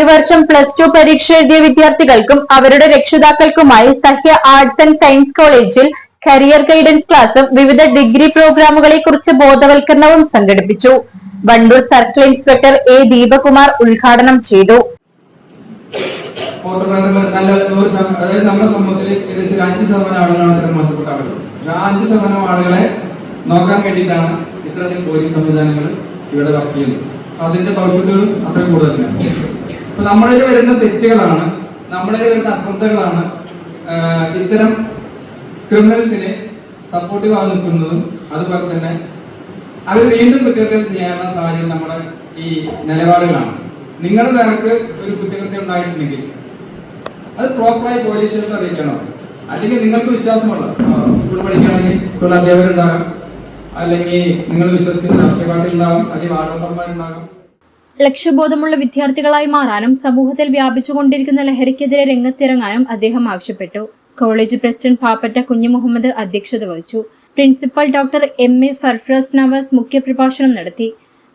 ഈ വർഷം plus two പരീക്ഷ എഴുതിയ വിദ്യാർത്ഥികൾക്കും അവരുടെ രക്ഷിതാക്കൾക്കുമായി സഹ്യ ആർട്സ് ആൻഡ് സയൻസ് കോളേജിൽ കരിയർ ഗൈഡൻസ് ക്ലാസും വിവിധ ഡിഗ്രി പ്രോഗ്രാമുകളെ കുറിച്ച് ബോധവൽക്കരണവും സംഘടിപ്പിച്ചു. Wandoor circle inspector A Deepakumar ഉദ്ഘാടനം ചെയ്തു. അതായത് നമ്മുടെ സമൂഹത്തിൽ ഏകദേശം അഞ്ച് ശതമാനം ആളുകളാണ് ഇത്തരം ആളുകളെ നോക്കാൻ വേണ്ടിയിട്ടാണ് ഇത്രയധികം പോലീസ് സംവിധാനങ്ങൾ ഇവിടെ വർക്ക് ചെയ്യുന്നത്. അതിന്റെ ഭവിഷ്യത്തുകളും അത്ര കൂടുതൽ അപ്പൊ നമ്മളിൽ വരുന്ന തെറ്റുകളാണ് നമ്മളിൽ വരുന്ന അശ്രദ്ധകളാണ് ഇത്തരം ക്രിമിനൽസിനെ സപ്പോർട്ടീവ് ആയി നിൽക്കുന്നതും അതുപോലെ തന്നെ അവർ വീണ്ടും കുറ്റകൃത്യം ചെയ്യാനുള്ള സാഹചര്യം നമ്മുടെ ഈ നിലപാടുകളാണ്. നിങ്ങളുടെ നേർക്ക് ഒരു കുറ്റകൃത്യം ഉണ്ടായിട്ടുണ്ടെങ്കിൽ അത് പ്രോപ്പറായി പോലീസ് അറിയിക്കണം? അല്ലെങ്കിൽ നിങ്ങൾക്ക് വിശ്വാസമുള്ള സ്കൂൾ പഠിക്കുകയാണെങ്കിൽ സ്കൂൾ അധ്യാപകരുണ്ടാകാം അല്ലെങ്കിൽ നിങ്ങൾ വിശ്വസിക്കുന്ന രാഷ്ട്രീയ പാർട്ടി ഉണ്ടാകും അല്ലെങ്കിൽ വാർഡ് മെമ്പർമാരുണ്ടാകും. ലക്ഷ്യബോധമുള്ള വിദ്യാർത്ഥികളായി മാറാനും സമൂഹത്തിൽ വ്യാപിച്ചുകൊണ്ടിരിക്കുന്ന ലഹരിക്കെതിരെ രംഗത്തിറങ്ങാനും അദ്ദേഹം ആവശ്യപ്പെട്ടു. കോളേജ് പ്രസിഡന്റ് പാപ്പറ്റ കുഞ്ഞു മുഹമ്മദ് അധ്യക്ഷത വഹിച്ചു. Principal doctor M A Farfras Navas മുഖ്യപ്രഭാഷണം നടത്തി.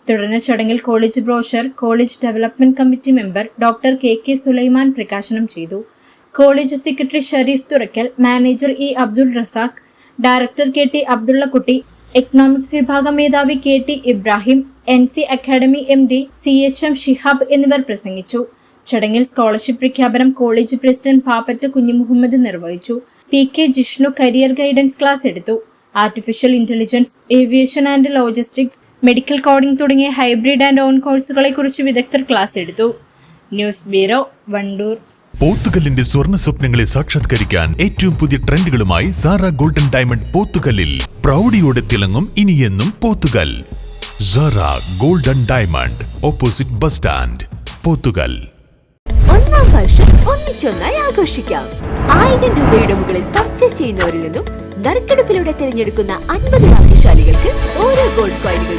തുടർന്ന് ചടങ്ങിൽ college brochure college development committee member doctor K K Sulaiman പ്രകാശനം ചെയ്തു. College secretary Shareef Thurakkal manager E Abdul Razak director K T Abdullakutty economics വിഭാഗം മേധാവി K T Ibrahim N C academy M D C H M Shihab എന്നിവർ പ്രസംഗിച്ചു. ചടങ്ങിൽ scholarship പ്രഖ്യാപനം college president Pappat Kunjumuhammad നിർവഹിച്ചു. P K Jishnu career guidance class എടുത്തു. Artificial intelligence aviation and logistics medical coding തുടങ്ങിയ hybrid and on കോഴ്സുകളെ കുറിച്ച് വിദഗ്ധർ ക്ലാസ് എടുത്തു. News bureau Wandoor. പോത്തുകല്ലിന്റെ സ്വർണ സ്വപ്നങ്ങളെ സാക്ഷാത്കരിക്കാൻ ഏറ്റവും പുതിയ ട്രെൻഡുകളുമായി സാറ ഗോൾഡൻ ഡയമണ്ട് പോത്തുകല്ലിൽ. പ്രൗഢിയോടെ തിളങ്ങും ഇനിയെന്നും Pothukal. Sara golden diamond opposite bus stand Pothukal ഒന്നാം വർഷം ഒന്നിച്ചൊന്നായി ആഘോഷിക്കാം. ആയിരം രൂപയുടെ മുകളിൽ പർച്ചേസ് ചെയ്യുന്നവരിൽ നിന്നും നറുക്കെടുപ്പിലൂടെ തിരഞ്ഞെടുക്കുന്ന അൻപത് ഭാഗ്യശാലികൾക്ക് ഓരോ ഗോൾഡ് കോയിനുകൾ